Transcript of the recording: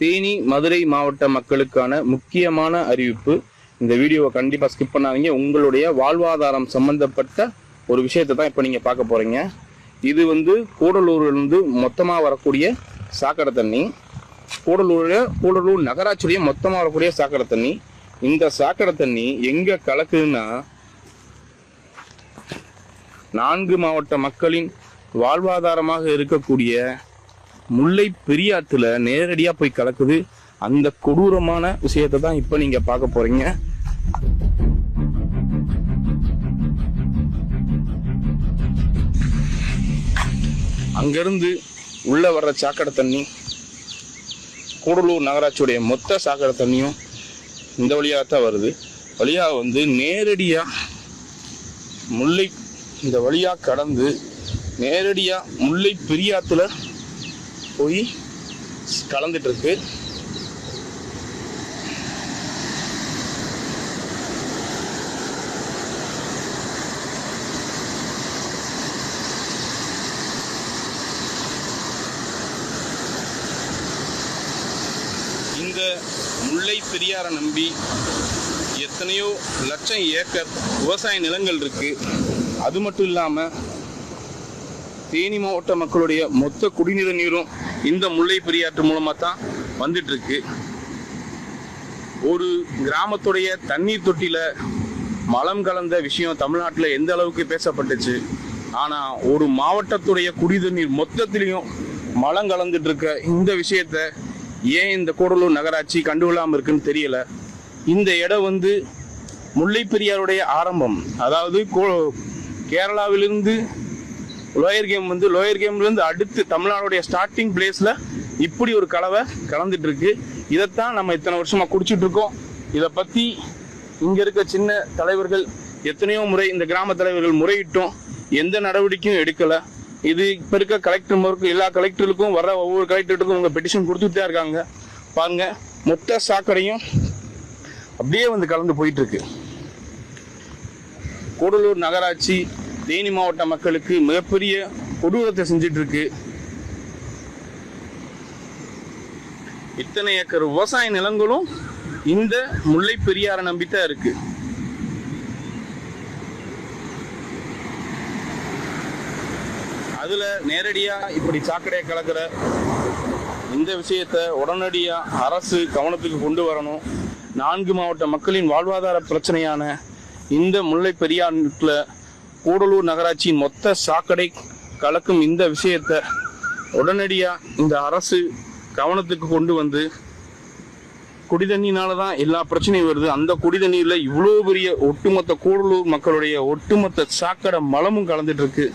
தேனி மதுரை மாவட்ட மக்களுக்கான முக்கியமான அறிவிப்பு. இந்த வீடியோவை கண்டிப்பாக ஸ்கிப் பண்ணாதீங்க. உங்களுடைய வாழ்வாதாரம் சம்பந்தப்பட்ட ஒரு விஷயத்தை தான் இப்போ நீங்கள் பார்க்க போகிறீங்க இது வந்து கூடலூர்லேருந்து இருந்து வரக்கூடிய சாக்கடை தண்ணி. கூடலூரில் கூடலூர் நகராட்சியுடைய மொத்தமாக வரக்கூடிய சாக்கடை தண்ணி. இந்த சாக்கடை தண்ணி எங்கே கலக்குதுன்னா நான்கு மாவட்ட மக்களின் வாழ்வாதாரமாக இருக்கக்கூடிய முல்லை பெரியாத்துல நேரடியா போய் கலக்குது. அந்த கொடூரமான விஷயத்தை தான் இப்ப நீங்க பார்க்க போறீங்க. அங்கிருந்து உள்ள வர்ற சாக்கடை தண்ணி கூடலூர் நகராட்சியுடைய மொத்த சாக்கடை தண்ணியும் இந்த வழியாக தான் வருது. வழியாக வந்து நேரடியாக முல்லை இந்த வழியாக கடந்து நேரடியாக முல்லை பெரியாத்துல போய் கலந்துட்டுருக்கு இந்த முல்லை பெரியாரை நம்பி எத்தனையோ லட்சம் ஏக்கர் விவசாய நிலங்கள் இருக்கு. அது மட்டும் இல்லாம தேனி மாவட்ட மக்களுடைய மொத்த குடிநீர் நீரும் இந்த முல்லை பெரியாற்று மூலமாக தான் வந்துட்டு இருக்கு ஒரு கிராமத்துடைய தண்ணீர் தொட்டியில மலம் கலந்த விஷயம் தமிழ்நாட்டில் எந்த அளவுக்கு பேசப்பட்டுச்சு? ஆனா ஒரு மாவட்டத்துடைய குடிதண்ணீர் மொத்தத்திலையும் மலம் கலந்துட்டு இருக்க இந்த விஷயத்த ஏன் இந்த கூடலூர் நகராட்சி கண்டுகொள்ளாமல் இருக்குன்னு தெரியல. இந்த இடம் வந்து முல்லை பெரியாருடைய ஆரம்பம். அதாவது கோ- கேரளாவிலிருந்து லோயர் கேம் வந்து லோயர் கேம்லேருந்து அடுத்து தமிழ்நாடுடைய ஸ்டார்டிங் பிளேஸில் இப்படி ஒரு கலவை கலந்துட்டு இருக்கு இதைத்தான் நம்ம இத்தனை வருஷமா குடிச்சிட்டு இருக்கோம் இதை பத்தி இங்க இருக்க சின்ன தலைவர்கள் எத்தனையோ முறை இந்த கிராம தலைவர்கள் முறையிட்டோம். எந்த நடவடிக்கையும் எடுக்கல. இது இப்ப இருக்க கலெக்டர் முறைக்கு எல்லா கலெக்டருக்கும் வர ஒவ்வொரு கலெக்டருக்கும் உங்க பெட்டிஷன் கொடுத்துட்டு தான் இருக்காங்க. பாருங்க மொத்த சாக்கடையும் அப்படியே வந்து கலந்து போயிட்டு இருக்கு கூடலூர் நகராட்சி தேனி மாவட்ட மக்களுக்கு மிகப்பெரிய கொடூரத்தை செஞ்சுட்டு இருக்கு இத்தனை ஏக்கர் விவசாய நிலங்களும் இந்த முல்லை பெரியாரை நம்பித்தான் இருக்கு. அதுல நேரடியா இப்படி சாக்கடையை கலக்கிற இந்த விஷயத்த உடனடியா அரசு கவனத்துக்கு கொண்டு வரணும். நான்கு மாவட்ட மக்களின் வாழ்வாதார பிரச்சனையான இந்த முல்லை பெரியாறுல கூடலூர் நகராட்சியின் மொத்த சாக்கடை கலக்கும் இந்த விஷயத்தை உடனடியாக இந்த அரசு கவனத்துக்கு கொண்டு வந்து குடிதண்ணினால தான் எல்லா பிரச்சனையும் வருது. அந்த குடி தண்ணியில் இவ்வளோ பெரிய ஒட்டுமொத்த கூடலூர் மக்களுடைய ஒட்டுமொத்த சாக்கடை மலமும் கலந்துட்டு இருக்கு.